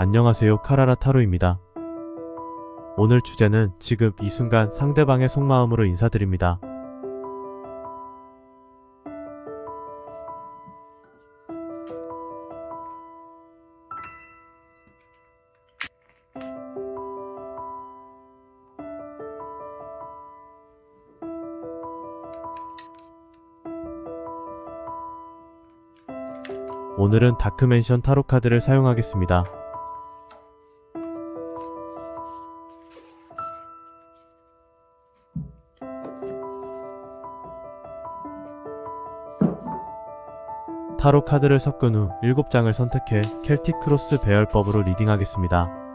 안녕하세요. 카라라 타로입니다. 오늘 주제는 지금 이 순간 상대방의 속마음으로 인사드립니다. 오늘은 다크맨션 타로 카드를 사용하겠습니다. 타로 카드를 섞은 후 7장을 선택해 켈틱 크로스 배열법으로 리딩하겠습니다.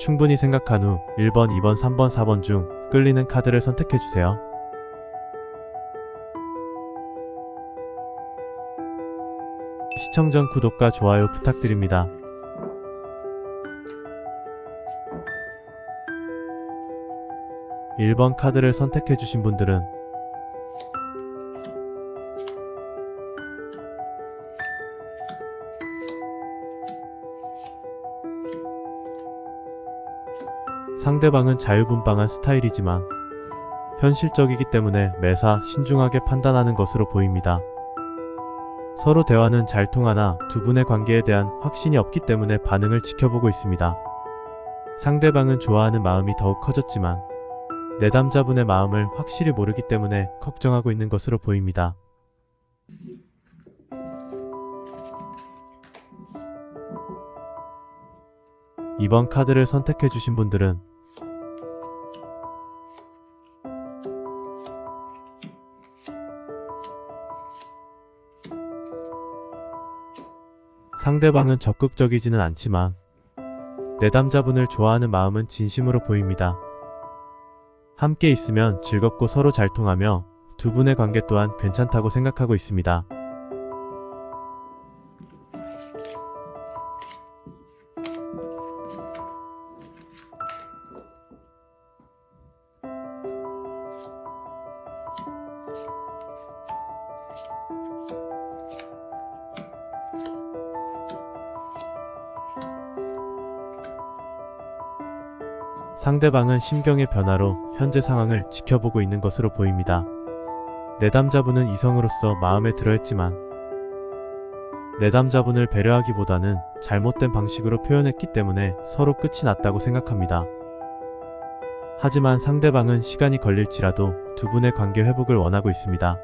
충분히 생각한 후 1번, 2번, 3번, 4번 중 끌리는 카드를 선택해 주세요. 시청 전 구독과 좋아요 부탁드립니다. (1번) 카드를 선택해 주신 분들은 상대방은 자유분방한 스타일이지만 현실적이기 때문에 매사 신중하게 판단하는 것으로 보입니다. 서로 대화는 잘 통하나 두 분의 관계에 대한 확신이 없기 때문에 반응을 지켜보고 있습니다. 상대방은 좋아하는 마음이 더욱 커졌지만 내담자분의 마음을 확실히 모르기 때문에 걱정하고 있는 것으로 보입니다. 이번 카드를 선택해 주신 분들은 상대방은 적극적이지는 않지만 내담자분을 좋아하는 마음은 진심으로 보입니다. 함께 있으면 즐겁고 서로 잘 통하며 두 분의 관계 또한 괜찮다고 생각하고 있습니다. 상대방은 심경의 변화로 현재 상황을 지켜보고 있는 것으로 보입니다. 내담자분은 이성으로서 마음에 들어 했지만 내담자분을 배려하기보다는 잘못된 방식으로 표현했기 때문에 서로 끝이 났다고 생각합니다. 하지만 상대방은 시간이 걸릴지라도 두 분의 관계 회복을 원하고 있습니다.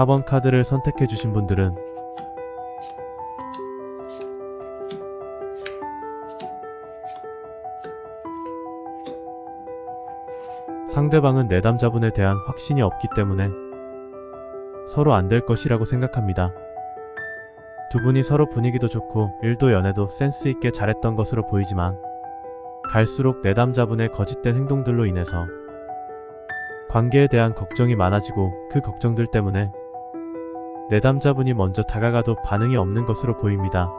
(4번) 카드를 선택해 주신 분들은 상대방은 내담자분에 대한 확신이 없기 때문에 서로 안 될 것이라고 생각합니다. 두 분이 서로 분위기도 좋고 일도 연애도 센스 있게 잘했던 것으로 보이지만 갈수록 내담자분의 거짓된 행동들로 인해서 관계에 대한 걱정이 많아지고 그 걱정들 때문에 내담자분이 먼저 다가가도 반응이 없는 것으로 보입니다.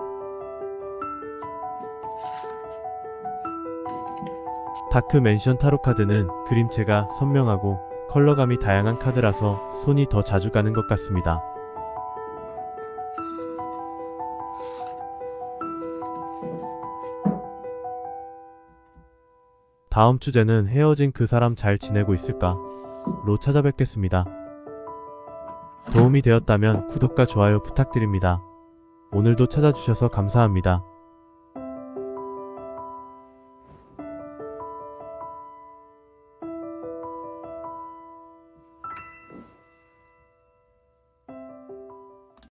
다크 맨션 타로 카드는 그림체가 선명하고 컬러감이 다양한 카드라서 손이 더 자주 가는 것 같습니다. 다음 주제는 헤어진 그 사람 잘 지내고 있을까? 로 찾아뵙겠습니다. 도움이 되었다면 구독과 좋아요 부탁드립니다. 오늘도 찾아주셔서 감사합니다.